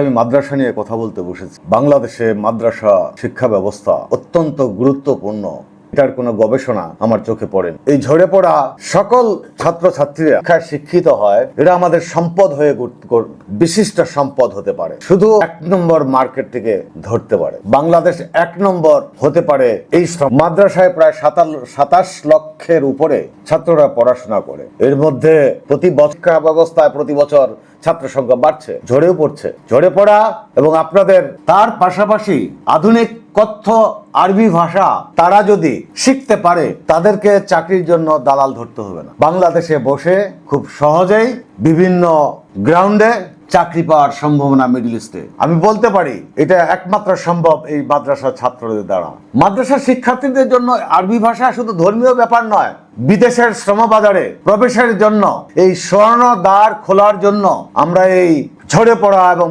আমি মাদ্রাসা নিয়ে কথা বলতে বসেছি। বাংলাদেশে মাদ্রাসা শিক্ষা ব্যবস্থা অত্যন্ত গুরুত্বপূর্ণ। এটার কোনো গবেষণা আমার চোখে পড়েন। এই ঝরে পড়া সকল ছাত্রছাত্রীরা শিক্ষায় শিক্ষিত হয় এটা আমাদের সম্পদ হয়ে বিশিষ্ট সম্পদ হতে পারে। শুধু এক নম্বর মার্কেট থেকে ধরতে পারে। বাংলাদেশ এক নম্বর হতে পারে এই মাদ্রাসায় প্রায় সাতাল- সাতাশ লক্ষের উপরে ছাত্ররা পড়াশোনা করে। এর মধ্যে প্রতি বছর ব্যবস্থায় প্রতি বছর ছাত্র সংখ্যা বাড়ছে, ঝরেও পড়ছে। ঝরে পড়া এবং আপনাদের তার পাশাপাশি আধুনিক কথ্য আরবি ভাষা তারা যদি শিখতে পারে, তাদেরকে চাকরির জন্য দালাল ধরতে হবে না। বাংলাদেশে বসে খুব সহজেই বিভিন্ন গ্রাউন্ডে চাকরি পাওয়ার সম্ভাবনা মিডল ইস্টে। আমি বলতে পারি, এটা একমাত্র সম্ভব এই মাদ্রাসা ছাত্রদের দ্বারা। মাদ্রাসা শিক্ষার্থীদের জন্য আরবি ভাষা শুধু ধর্মীয় ব্যাপার নয়, বিদেশের শ্রমবাজারে প্রবেশের জন্য, এই স্বর্ণ দ্বার খোলার জন্য আমরা এই ঝরে পড়া এবং